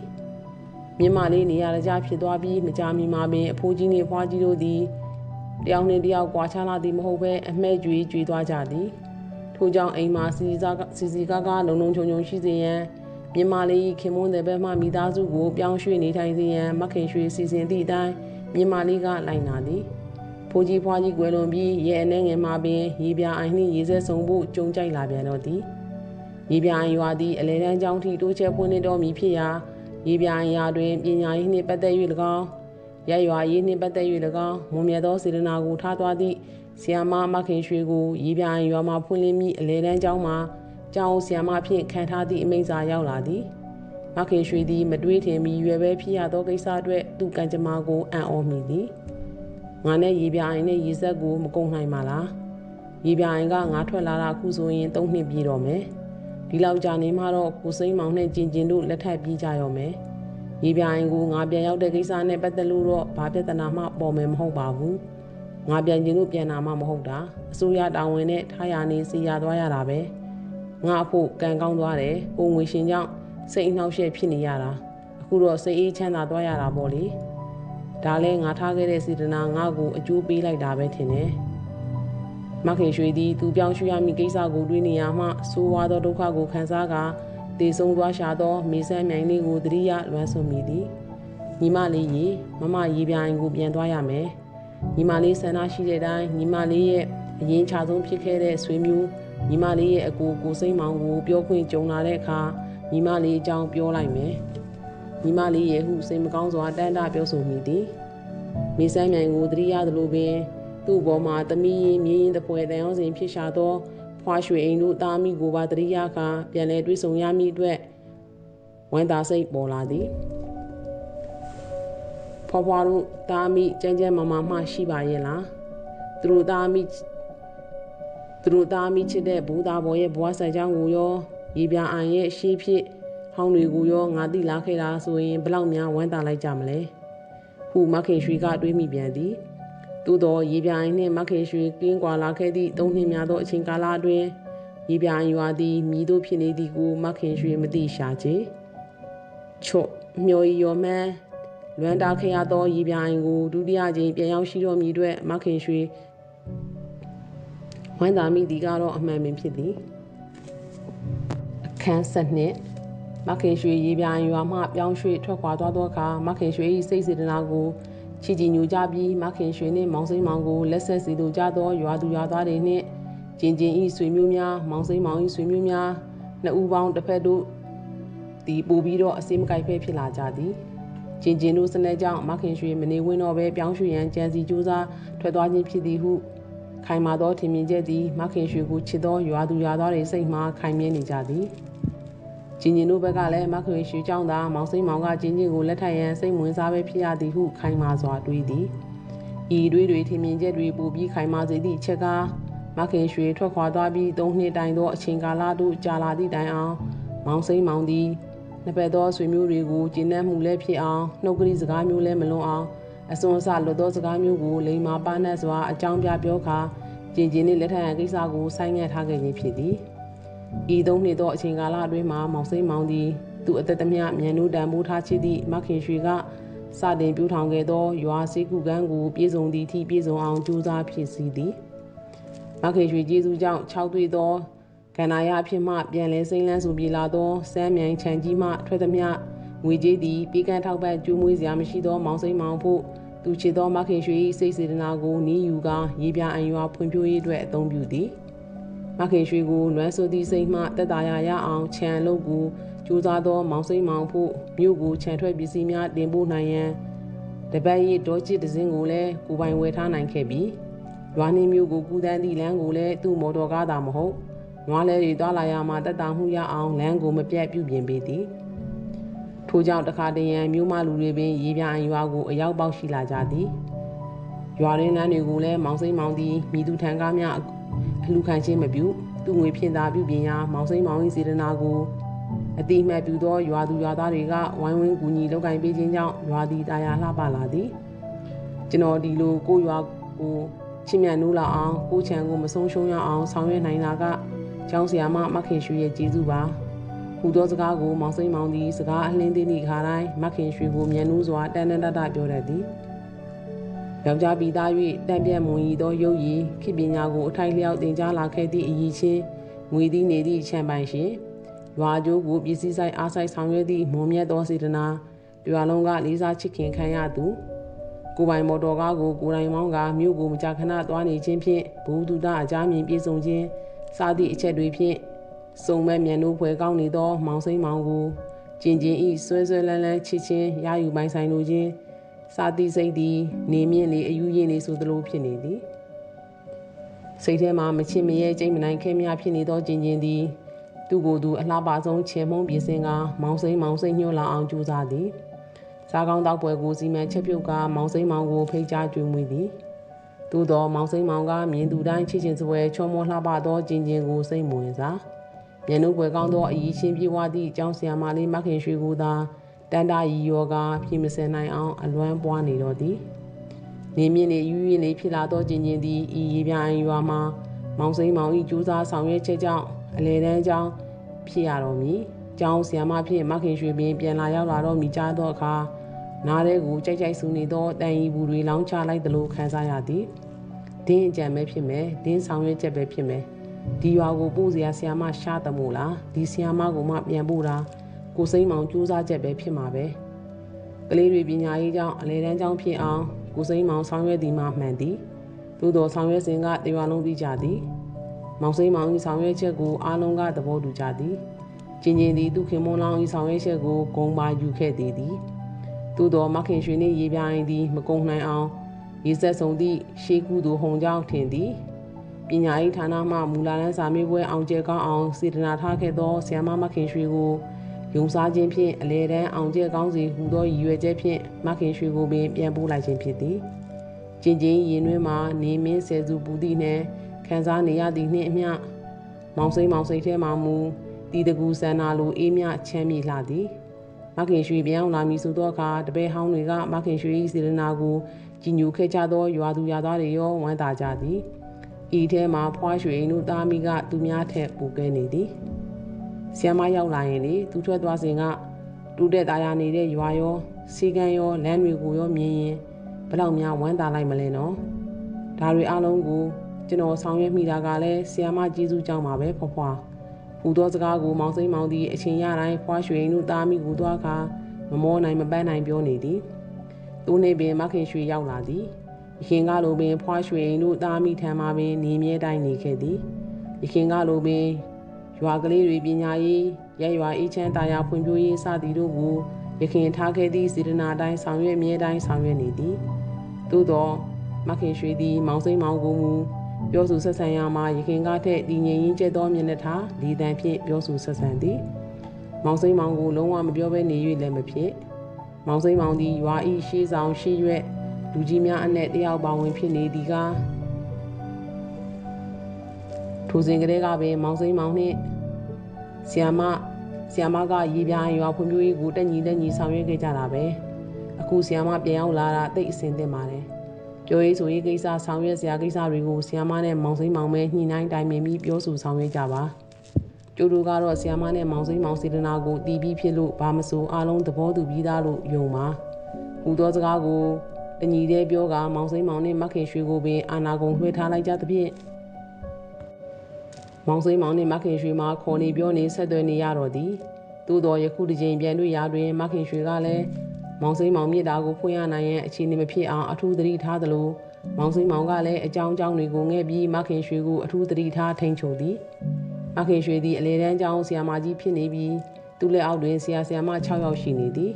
မြမလေးနေရာကြဖြစ်သွားပြီးမကြမီမှာပင်အဖိုးကြီးနှင့်ဖွားကြီးတို့သည်တယောက်နှင့်တယောက်ကွာခြားလာသည်မဟုတ်ဘဲအမှဲ့ကြွေကြွေသွားကြသည်ထို့ကြောင့်အိမ်မှာစီစီစီကားကားလုံလုံချုံချုံရှိစေရန် မြန်မာလေးခင်မွန်းတဲ့ဘက်မှမိသားစုကိုပြောင်းရွှေ့နေထိုင်စေရန်မခင်ရွှေစီစဉ်သည့်အတိုင်းမြန်မာလေးကလိုက်နာသည်ဖိုးကြီးဖွားကြီးကွယ်လွန်ပြီးရဲအနေငယ်မှာပင်ရေပြအိုင်နှင့်ရေစက်ဆုံဖို့ကြုံကြိုက်လာပြန်တော့သည်ရေပြအိုင်ရွာသည်အလဲတန်းကျောင်းထိတိုးချဲဖွင့်နေတော်မူဖြစ်ရာရေပြိုင်ရာတွင်ပညာရေးနှင့်ပတ်သက်၍၎င်းရက်ရွာရေးနှင့်ပတ်သက်၍၎င်းမွန်မြတ်သောစေတနာကိုထားသွားသည့်ဆီယာမမခင်ရွှေကိုရေပြိုင်ရွာမှာဖွင့်လှစ်မိအလဲတန်းကျောင်းမှာ ကျောင်းဆီယာမဖြင့်ခံထားသည့်အမိန့်စာရောက်လာသည်မခင်ရွှေသည်မတွေးထင်မီရွယ်ပဲဖြစ်ရသောကိစ္စအတွက်သူ့ကံကြမ္မာကိုအံ့ဩမိသည်ငါနဲ့ရေပြိုင်နဲ့ရေစက်ကိုမကုန်နိုင်ပါလားရေပြိုင်ကငါထွက်လာတာအခုဆိုရင်၃နှစ်ပြည့်တော့မယ်ဒီလောက်ကြာနေမှတော့ကိုစိမ့်မောင်နဲ့ကျင်ကျင်တို့လက်ထပ်ပြေးကြရောမယ်။ရေပြိုင်ကိုငါပြန်ရောက်တဲ့ကိစ္စနဲ့ပတ်သက်လို့တော့ဘာပြဿနာမှပေါ်မယ်မဟုတ်ပါဘူး။ငါပြန်ကျင်လို့ပြန်လာမှမဟုတ်တာ။အစိုးရတာဝန်နဲ့ထားရနေစီရသွားရတာပဲ။ ငါအဖို့ကံကောင်းသွားတယ်။ကိုငွေရှင်ကြောင့်စိတ်အနှောက်အယှက်ဖြစ်နေရတာ။အခုတော့စိတ်အေးချမ်းသာသွားရတာပေါ့လေ။ဒါလဲငါထားခဲ့တဲ့စေတနာငါ့ကိုအကျိုးပေးလိုက်တာပဲထင်တယ်။မခင်ရွှေသည်သူပြောင်းရွှေ့ရမည့်ကိစ္စကိုတွေးနေရမှဆိုးဝါးသောဒုက္ခကိုခံစားကာတည်ဆုံးသွားရှာသောမေဆန်းမြိုင်လေးကိုတတိယလွမ်းဆွမိသည်ညီမလေးရေမမရေပြိုင်ကိုပြန်သွားရမယ်ညီမလေးဆန္ဒရှိတဲ့အတိုင်းညီမလေးရဲ့အရင်ချဆုံးဖြစ်ခဲ့တဲ့ဆွေမျိုး ညီမလေးရဲ့အကူကိုစိမ့်မောင်ကိုပြောခွင့်ကြုံလာတဲ့အခါညီမလေးအကြောင်းပြောလိုက်မယ်ညီမလေးရဲ့ဟုစိတ်မကောင်းစွာတန်တာပြောဆိုမိသည်မေဆန်းမြိုင်ကိုတတိယသလိုပင်သူ့ဘောမှာသမီးရင်မြင်းရင်တပွဲတန်အောင်စဉ်ဖြစ်ရှာသောဖွဖွားရွှေအိမ်တို့တာမိကိုပါတရိယာကပြန်လဲတွေးဆုံရမည်အတွက်ဝန်တာစိတ်ပေါ်လာသည်ဖွားဖွားတို့တာမိကြမ်းကြမ်းမမမှရှိပါရဲ့လားသူတို့တာမိ သူတို့တာမိချစ်တဲ့ဘူသားဘော်ရဲ့ဘဝဆိုင်ကြောင်းကိုရောရေပြအိုင်ရဲ့ရှေးဖြစ်ဟောင်းတွေကိုရောငါသိလာခဲ့တာဆိုရင်ဘလောက်များဝမ်းသာလိုက်ကြမလဲဟုမခင်ရွှေကတွေးမိပြန်သည်သို့သောရေပြိုင်နှင့်မခင်ရွှေကင်းကွာလာခဲ့သည့်သုံးနှစ်များသောအချိန်ကာလအတွင်းရေပြိုင်ရွာသည်မြည်တို့ဖြစ်နေသည်ကိုမခင်ရွှေမသိရှာချေချော့မျော်ရောမှန်းလွမ်းတာခဲ့ရသောရေပြိုင်ကိုဒုတိယကြိမ်ပြန်ရောက်ရှိတော်မူအတွက်မခင်ရွှေ ဝမ်းသာမိသည်ကတော့အမှန်ပင်ဖြစ်သည်အခန်းဆက်နှစ်မခင်ရွှေရေပြိုင်ရွာမှပြောင်းရွှေ့ထွက်ခွာသွားသောအခါမခင်ရွှေ၏စိတ်စေတနာကိုချီချီညူကြပြီးမခင်ရွှေနှင့်မောင်စိမ့်မောင်ကိုလက်ဆက်စီလိုကြသောရွာသူရွာသားတွေနှင့်ကျင်ကျင်ဤဆွေမျိုးများမောင်စိမ့်မောင်ဤဆွေမျိုးများနှစ်ဦးပေါင်းတစ်ဖက်တို့ဒီပို့ပြီးတော့အစည်းမကိုက်ဖဲဖြစ်လာကြသည်ကျင်ကျင်တို့စနေကြောင့်မခင်ရွှေမနေဝင်းတော့ပဲပြောင်းရွှေ့ရန်ကြံစီကြိုးစားထွက်သွားခြင်းဖြစ်သည်ဟု ခိုင်မာသောထင်မြင်ချက်သည်မခင်ရွှေကိုချစ်သောရွာသူရွာသားတွေစိတ်မှခိုင်မြဲနေကြသည်ကျင်ကျင်တို့ဘက်ကလည်းမခွေရွှေကြောင့်သာမောင်စိမ့်မောင်ကကျင်ကျင်ကိုလက်ထပ်ရန်စိတ်ဝင်စားပဲဖြစ်ရသည်ဟုခိုင်မာစွာတွေးသည်ဤတွေးတွေထင်မြင်ချက်တွေပိုပြီးခိုင်မာစေသည့်အချက်ကမခင်ရွှေထွက်ခွာသွားပြီးသုံးနှစ်တိုင်သောအချိန်ကာလတို့ကြာလာသည့်တိုင်အောင်မောင်စိမ့်မောင်သည်နှစ်ဖက်သောဆွေမျိုးတွေကိုကျင့်နှံ့မှုလည်းဖြစ်အောင်နှုတ်ကလေးစကားမျိုးလည်းမလွန်အောင် အစွန်အစလွတ်သောစကားမျိုးကိုလိမ္မာပါနှက်စွာအကြောင်းပြပြောခါကျင်ကျင်နှင့်လက်ထပ်ရန်ကိစ္စကိုဆိုင်းငံ့ထားခဲ့ခြင်းဖြစ်သည်။ဤသုံးနှစ်သောအချိန်ကာလအတွင်းမှာမောင်စိမ့်မောင်သည်သူအသက်သမျှမြန်နိုးတန်ဖိုးထားချစ်သည့်မခင်ရွှေကစတင်ပြူထောင်ခဲ့သောရွာစေကူကန်းကိုပြည်စုံသည့်ထိပြည်စုံအောင်ကြိုးစားဖြစ်စီသည်မခင်ရွှေကျေးဇူးကြောင့်၆တွေ့သောကန္နာရအဖြစ်မှပြန်လဲစိမ့်လန်းစုပြေလာသောစမ်းမြိုင်ချန်ကြီးမှထွက်သမျှငွေကြေးသည်ပေးကမ်းထောက်ပံ့ကျူးမွေးစရာမရှိသောမောင်စိမ့်မောင်ဖို့ သူချစ်သောမခင်ရွှေ၏စိတ်စေတနာကိုနီးယူကာရေးပြအံရွာဖွံ့ဖြိုးရေးအတွက်အသုံးပြုသည်။မခင်ရွှေကိုလွမ်းဆိုသည့်စိတ်မှတက်တာရရအောင်ခြံလုပ်ကိုကြိုးစားသောမောင်စိမ့်မောင်ဖို့မြို့ကိုခြံထွက်ပစ္စည်းများတင်ပို့နိုင်ရန်တပတ်ရဒေါ်ချစ်ဒဇင်းကိုလည်းကိုပိုင်ဝယ်ထားနိုင်ခဲ့ပြီးရွာနေမျိုးကိုကူးတန်းသည့်လမ်းကိုလည်းသူ့မော်တော်ကားသာမဟုတ်နွားလဲတွေတွာလာရမှတက်တာမှုရအောင်လမ်းကိုမပြတ်ပြုပြင်ပေးသည် ထို့ကြောင့်တခါတရံမြို့မလူတွေပင်ရေပြိုင်ရွာကိုအရောက်ပေါက်ရှိလာကြသည်ရွာရင်းလမ်းတွေကိုလည်းမောင်စိမ့်မောင်သည်မိသူထံကားများအလူခံခြင်းမပြုသူငွေဖြင့်သာပြုပြင်ရာမောင်စိမ့်မောင်၏စေတနာကိုအတိမတ်ပြုသောရွာသူရွာသားတွေကဝိုင်းဝန်းကူညီလုပ်ကိုင်ပေးခြင်းကြောင့်ရွာသည်တာယာလှပလာသည်ကျွန်တော်ဒီလိုကိုရွာကိုချစ်မြတ်နိုးလာအောင်ကိုချံကိုမဆုံးရှုံးရအောင်ဆောင်ရွက်နိုင်တာကကျောင်းဆရာမမခင်ရွှေရဲ့ကျေးဇူးပါ ဟူသောစကားကိုမောင်စိမ့်မောင်သည်စကားအလင်းသေးသည့်ခါတိုင်းမခင်ရွှေကိုမြန်နိုးစွာတန်တန်တတပြောတတ်သည်ယောက်ျားပြီးသား၍တံပြတ်မွန်ရီသောရုပ်ရည်ခေပညာကိုအထိုက်လျောက်တင်ကြားလာခဲ့သည့်အည်ချင်းငွေသီးနေသည့်ချမ်းပိုင်ရှင်ရွာကျိုးကိုပြည်စည်းဆိုင်အားဆိုင်ဆောင်ရွက်သည့်မွန်မြတ်သောစေတနာရွာလုံးကလေးစားချစ်ခင်ခံရသူကိုပိုင်မော်တော်ကားကိုကိုယ်တိုင်မောင်းကမြို့ကိုမကြာခဏသွားနေခြင်းဖြင့်ဘူဒုဒအကြမြင်ပြေဆုံးခြင်းစသည့်အချက်တွေဖြင့် စုံမဲ့မြန်နိုးဖွဲကောင်းနေသောမောင်စိမ့်မောင်ကိုကျင်ကျင်ဤဆွဲဆွဲလန်းလန်းချစ်ချင်းရယူပိုင်ဆိုင်လိုခြင်းစာတိစိတ်သည်နေမြင့်လေအယူရင်းလေဆိုသလိုဖြစ်နေသည်စိတ်ထဲမှာမချစ်မရဲကြိတ်မနိုင်ခဲများဖြစ်နေသောကျင်ကျင်သည်သူ့ကိုယ်သူအလှပဆုံးချေမုံပြင်စင်ကမောင်စိမ့်မောင်စိမ့်ညှို့လာအောင်ကြိုးစားသည်စားကောင်းတောက်ပွဲကိုစီမံချက်ပြုတ်ကမောင်စိမ့်မောင်ကိုဖိတ်ကြားကြွေးမွေးသည်သို့သောမောင်စိမ့်မောင်ကမြင်သူတိုင်းချစ်ချင်းစွဲချောမောလှပသောကျင်ကျင်ကိုစိတ်မဝင်စား မျက်နှာပွဲကောင်းသောအည်ချင်းပြေဝသည့်အကြောင်းဆရာမလေးမခင်ရွှေကိုသာတန်တာရီယောကပြင်မစင်နိုင်အောင်အလွမ်းပွားနေတော့သည်နေမြင့်နေယူရင်းနေဖြစ်လာသောကျင်ကျင်သည်ဤရေပြိုင်ရွာမှာမောင်စိမ်းမောင်ဤကြိုးစားဆောင်ရွက်ချက်ကြောင့်အလေတန်းကြောင်းဖြစ်ရတော်မူကျောင်းဆီယမဖြစ်မခင်ရွှေပင်ပြန်လာရောက်လာတော့မိကြသောအခါနားထဲကိုကြိုက်ကြိုက်ဆူနေသောတန်ရီဘူးတွေလောင်းချလိုက်သလိုခံစားရသည်ဒင်းအကြံပဲဖြစ်မယ်ဒင်းဆောင်ရွက်ချက်ပဲဖြစ်မယ် ဒီရွာကိုပို့စရာဆီယမရှားတမို့လားဒီဆီယမကိုမှပြန်ပို့တာကိုစိမ့်မောင်ကြိုးစားချက်ပဲဖြစ်မှာပဲကလေးတွေပညာရေးကြောင့်အလဲတန်းကျောင်းဖြစ်အောင်ကိုစိမ့်မောင်ဆောင်ရွက်သည်မှမှန်သည်သို့တော်ဆောင်ရွက်စဉ်ကတရွာလုံးသိကြသည်မောင်စိမ့်မောင်၏ဆောင်ရွက်ချက်ကိုအားလုံးကသဘောတူကြသည်ကျင်ကျင်သည်သူခင်မွန်လောင်၏ဆောင်ရွက်ချက်ကိုဂုံပါယူခဲ့သည်သည်သို့တော်မခင်ရွှေနှင့်ရေပြိုင်သည်မကုံနိုင်အောင်ရေဆက်ဆုံးသည့်ရှေးကူသူဟုံကြောင့်ထင်သည် ပညာရေးဌာနမှမူလာတန်းစာမေးပွဲအောင်ကျဲကောင်းအောင်စေတနာထားခဲ့သောဆ iam မခင်ရွှေကိုယုံစားခြင်းဖြင့်အလေတန်းအောင်ကျဲကောင်းစီဟူသောရည်ရွယ်ချက်ဖြင့်မခင်ရွှေကိုပင်ပြန်ပို့လိုက်ခြင်းဖြစ်သည်ကျင်ချင်းရင်တွင်မှနေမင်းဆယ်စုပူသည့်နှင့်ခန်းစားနေရသည်နှင့်အမျှမောင်စိမ့်မောင်စိတ်ထဲမှမူတီတကူဆန္နာလိုအေးမြချမ်းမြေလှသည်မခင်ရွှေပြောင်းလာမည်ဆိုသောအခါတပည့်ဟောင်းတွေကမခင်ရွှေ၏စေတနာကိုကြည်ညိုခဲ့ကြသောရွာသူရွာသားတွေရောဝမ်းသာကြသည် ဤထဲမှာဖွားရွှေတို့သားမိကသူများထက်ပူကဲနေသည်ဆီယမရောက်လာရင်လေသူထွက်သွားစဉ်ကတူတဲ့ตาရနေတဲ့ရွာရောစီကံရောလမ်းတွေကိုရောမြင်ရင်ဘလောက်များဝမ်းသာလိုက်မလဲနော်ဒါတွေအလုံးကိုကျွန်တော်ဆောင်ရွက်မိတာကလည်းဆီယမကျေးဇူးကြောင့်ပါပဲဖွားဖွားဟူသောစကားကိုမောင်စိမ့်မောင်သည်အချိန်ရတိုင်းဖွားရွှေတို့သားမိကိုသွားခါမမောနိုင်မပန်းနိုင်ပြောနေသည်သူနေပင်မခင်ရွှေရောက်လာသည် ယခင်ကလိုပင်ဖွားရွှေတို့သားမိထံမှပင်နေမြဲတိုင်းနေခဲ့သည်ယခင်ကလိုပင်ရွာကလေးတွေပညာရေးရဲရွာအေးချမ်းတာယာဖွံ့ဖြိုးရေးစသည်တို့ကိုယခင်ထားခဲ့သည့်စေတနာတိုင်းဆောင်ရွက်မြဲတိုင်းဆောင်ရွက်နေသည်သို့သောမခင်ရွှေသည်မောင်စိမ့်မောင်ကိုမူပြောဆိုဆက်ဆံရမှာယခင်ကထက်တည်ငြိမ်ရင်းကျက်သောမျက်နှာထားဒီတန်ဖြင့်ပြောဆိုဆက်ဆံသည်မောင်စိမ့်မောင်ကိုလုံးဝမပြောဘဲနေ၍လည်းမဖြစ်မောင်စိမ့်မောင်သည်ရွာဤရှေးဆောင်ရှေးရွက် လူကြီးများအနက်တယောက်ပါဝင်ဖြစ်နေသည်ကထိုစဉ်ကလေးကပင်မောင်စိမ့်မောင်နှင့်ဆီယမဆီယမကရေပြားရွာဖွံ့ဖြိုးရေးကိုတက်ညီတက်ညီဆောင်ရွက်ခဲ့ကြတာပဲအခုဆီယမပြန်ရောက်လာတာတိတ်အဆင်သင့်ပါတယ်ပြောရေးဆိုရေးကိစ္စဆောင်ရွက်စရာကိစ္စတွေကိုဆီယမနဲ့မောင်စိမ့်မောင်ပဲညှိနှိုင်းတိုင်ပင်ပြီးပြောဆိုဆောင်ရွက်ကြပါကျိုးတို့ကတော့ဆီယမနဲ့မောင်စိမ့်မောင်စေတနာကိုတီးပြီးဖြစ်လို့ဘာမဆိုအားလုံးသဘောတူပြီးသားလို့ယုံပါဟူသောစကားကို တညီတဲ့ပြောကမောင်စိမ့်မောင်နဲ့မခင်ရွှေကိုပင်အာနာကုန်လွှဲထားလိုက်ကြသဖြင့်မောင်စိမ့်မောင်နဲ့မခင်ရွှေမှာခေါ်နေပြောနေဆက်သွယ်နေရတော့သည်သို့တော်ယခုတစ်ချိန်ပြန်တွေ့ရာတွင်မခင်ရွှေကလည်းမောင်စိမ့်မောင်မြစ်တာကိုဖွင့်ရနိုင်ရန်အခြေအနေမဖြစ်အောင်အထူးသတိထားသလိုမောင်စိမ့်မောင်ကလည်းအကြောင်းအကြောင်းတွေကိုငဲ့ပြီးမခင်ရွှေကိုအထူးသတိထားထိန်ချုပ်သည်မခင်ရွှေသည်အလေတန်းကျောင်းဆရာမကြီးဖြစ်နေပြီးသူ့လက်အောက်တွင်ဆရာဆရာမ6ယောက်ရှိနေသည်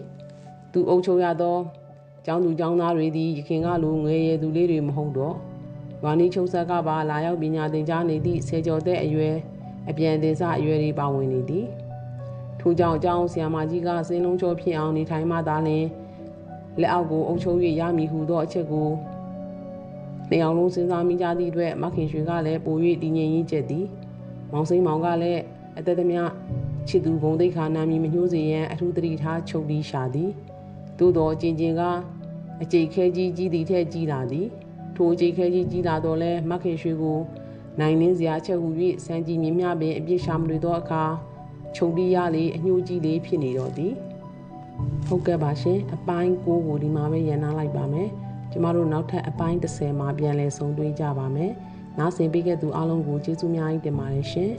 သူအုပ်ချုပ်ရသော ကျောင်းသူကျောင်းသားတွေသည်ယခင်ကလိုငယ်ရည်သူလေးတွေမဟုတ်တော့ဝါနီချုံဆက်ကပါလာရောက်ပညာသင်ကြားနေသည့်ဆယ်ကျော်တဲ့အရွယ်အပြန်တင်စအရွယ်တွေပါဝင်နေသည်ထို့ကြောင့်အကြောင်းဆရာမကြီးကစင်းလုံးချောဖြစ်အောင်နေထိုင်မှသာလျှင်လက်အောက်ကိုအုပ်ချုပ်၍ရမည်ဟုသောအချက်ကိုနေအောင်လုံးစဉ်းစားမိကြသည့်အတွက်မခင်ရွှေကလည်းပို၍တည်ငြိမ်ရင်းကျက်သည်မောင်စိန်မောင်ကလည်းအသက်သမျှချစ်သူဂုံတိတ်ခါနာမီမညှိုးစေရန်အထူးတတိထားချုပ်ပြီးရှာသည် သို့တော်ကျင်ကျင်ကအကျိတ်ခဲကြီးကြီးသည်ထက်ကြီးလာသည်ထိုအကျိတ်ခဲကြီးကြီးလာတော့လဲမခင်ရွှေကိုနိုင်နှင်းစရာချက်ဟူ၍စံကြည်မြင်မြပင်အပြစ်ရှာမလို့သောအခါခြုံတီးရလေအညှိုးကြီးလေးဖြစ်နေတော့သည်ဟုတ်ကဲ့ပါရှင်အပိုင်း9ကိုဒီမှာပဲရန်နာလိုက်ပါမယ်ကျမတို့နောက်ထပ်အပိုင်း10မှာပြန်လည်ဆုံတွေ့ကြပါမယ်နားဆင်ပေးခဲ့သူအားလုံးကိုကျေးဇူးများကြီးတင်ပါတယ်ရှင်